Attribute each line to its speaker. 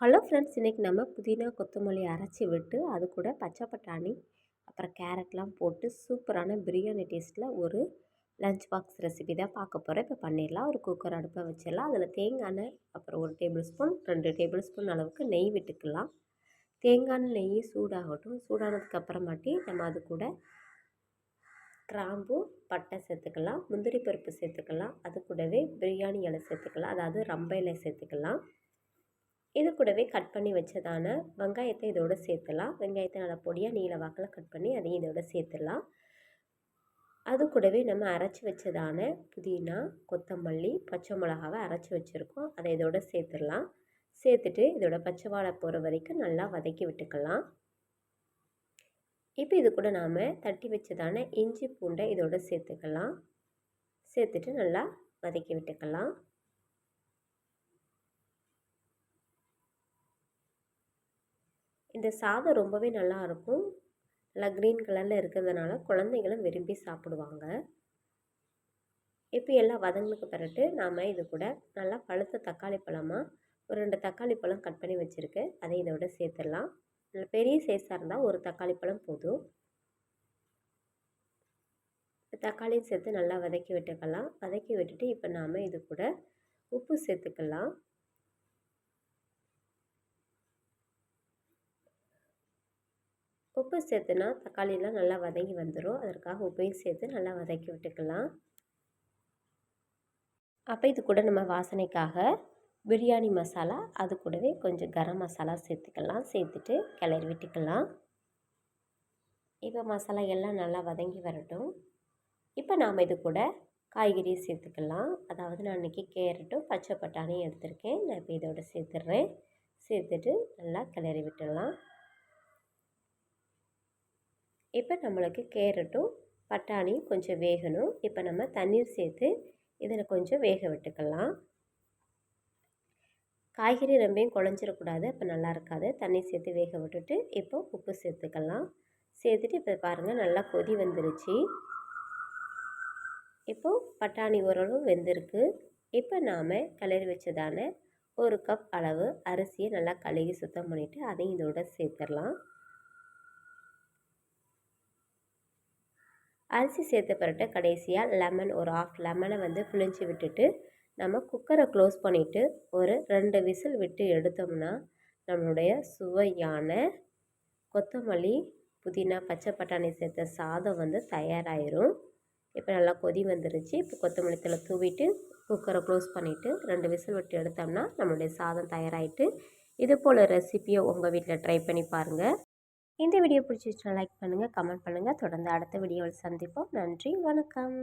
Speaker 1: Hello friends இன்றைக்கி நம்ம புதினா கொத்தமல்லி அரைச்சி விட்டு அது கூட பச்சை பட்டாணி அப்புறம் கேரட்லாம் போட்டு சூப்பரான பிரியாணி டேஸ்ட்டில் ஒரு லஞ்ச் பாக்ஸ் ரெசிபி தான் பார்க்க போகிறோம் இப்போ பண்ணிடலாம். ஒரு குக்கர் அடுப்பை வச்சிடலாம். அதில் தேங்காய் எண்ணெய் அப்புறம் ஒரு டேபிள் ஸ்பூன் ரெண்டு டேபிள் ஸ்பூன் அளவுக்கு நெய் விட்டுக்கலாம். தேங்காய் நெய் சூடாகட்டும். சூடானதுக்கு அப்புறமாட்டி நம்ம அது கூட கிராம்பு பட்டை சேர்த்துக்கலாம். முந்திரி பருப்பு சேர்த்துக்கலாம். அது கூடவே பிரியாணி இலை சேர்த்துக்கலாம். அதாவது ரம்ப இலை சேர்த்துக்கலாம். இது கூடவே கட் பண்ணி வச்சதான வெங்காயத்தை இதோட சேர்த்துலாம். வெங்காயத்தை நல்லா பொடியாக நீல வாக்கில் கட் பண்ணி அதையும் இதோட சேர்த்துடலாம் அது கூடவே நம்ம அரைச்சி வச்சதான புதினா கொத்தமல்லி பச்சை மிளகாவை அரைச்சி வச்சுருக்கோம். அதை இதோட சேர்த்துடலாம் சேர்த்துட்டு இதோட பச்சை வாழை போகிற வரைக்கும் நல்லா வதக்கி விட்டுக்கலாம். இப்போ இது கூட நாம் தட்டி வச்சதான இஞ்சி பூண்டை இதோட சேர்த்துக்கலாம். சேர்த்துட்டு நல்லா வதக்கி விட்டுக்கலாம். இந்த சாதம் ரொம்பவே நல்லாயிருக்கும் நல்லா க்ரீன் கலரில் இருக்கிறதுனால குழந்தைங்களும் விரும்பி சாப்பிடுவாங்க. இப்போ எல்லாம் வதங்களுக்கு பிறகு நாம் இது கூட நல்லா பழுத்த தக்காளி பழமாக ஒரு ரெண்டு தக்காளி பழம் கட் பண்ணி வச்சுருக்கேன் அதை இதோட சேர்த்துடலாம். பெரிய சைஸாக இருந்தால் ஒரு தக்காளி பழம் போதும். தக்காளியும் சேர்த்து நல்லா வதக்கி விட்டுக்கலாம். வதக்கி விட்டுட்டு இப்போ நாம் இது கூட உப்பு சேர்த்துக்கலாம். உப்பு சேர்த்துனா தக்காளியெலாம் நல்லா வதங்கி வந்துடும் அதற்காக உப்பையும் சேர்த்து நல்லா வதக்கி விட்டுக்கலாம். அப்போ இது கூட நம்ம வாசனைக்காக பிரியாணி மசாலா அது கூடவே கொஞ்சம் கரம் மசாலா சேர்த்துக்கலாம். சேர்த்துட்டு கிளறி விட்டுக்கலாம். இப்போ மசாலா எல்லாம் நல்லா வதங்கி வரட்டும். இப்போ நாம் இது கூட காய்கறி சேர்த்துக்கலாம். அதாவது நான் இன்றைக்கி கேரட்டும் பச்சை பட்டாணியும் எடுத்திருக்கேன். நான் இப்போ இதோட சேர்த்துட்றேன் சேர்த்துட்டு நல்லா கிளறி விட்டுடலாம். இப்போ நம்மளுக்கு கேரட்டும் பட்டாணியும் கொஞ்சம் வேகணும். இப்போ நம்ம தண்ணீர் சேர்த்து இதில் கொஞ்சம் வேக விட்டுக்கலாம். காய்கறி ரொம்பையும் குழஞ்சிடக்கூடாது. அப்போ நல்லா இருக்காது. தண்ணி சேர்த்து வேக விட்டுட்டு இப்போ உப்பு சேர்த்துக்கலாம். சேர்த்துட்டு இப்போ பாருங்கள் நல்லா கொதி வந்துருச்சு. இப்போது பட்டாணி ஓரளவு வெந்திருக்கு. இப்போ நாம் கிளறி வச்சதான ஒரு கப் அளவு அரிசியை நல்லா கழுகி சுத்தம் பண்ணிவிட்டு அதையும் இதோட சேர்த்துடலாம். அரிசி சேர்த்த பிறகு கடைசியாக லெமன் ஒரு ஆஃப் லெமனை வந்து புளிஞ்சி விட்டுட்டு நம்ம குக்கரை க்ளோஸ் பண்ணிவிட்டு ஒரு ரெண்டு விசில் விட்டு எடுத்தோம்னா நம்மளுடைய சுவையான கொத்தமல்லி புதினா பச்சை பட்டாணி சேர்த்த சாதம் வந்து தயாராகிரும் இப்போ நல்லா கொதி வந்துருச்சு. இப்போ கொத்தமல்லி தலை தூவிட்டு குக்கரை க்ளோஸ் பண்ணிவிட்டு ரெண்டு விசில் விட்டு எடுத்தோம்னா நம்மளுடைய சாதம் தயாராகிட்டு இது போல் ரெசிப்பியை உங்கள் வீட்டில் ட்ரை பண்ணி பாருங்கள் இந்த வீடியோ பிடிச்சிச்சுன்னா லைக் பண்ணுங்கள் கமெண்ட் பண்ணுங்கள் தொடர்ந்து அடுத்த வீடியோவில் சந்திப்போம். நன்றி வணக்கம்.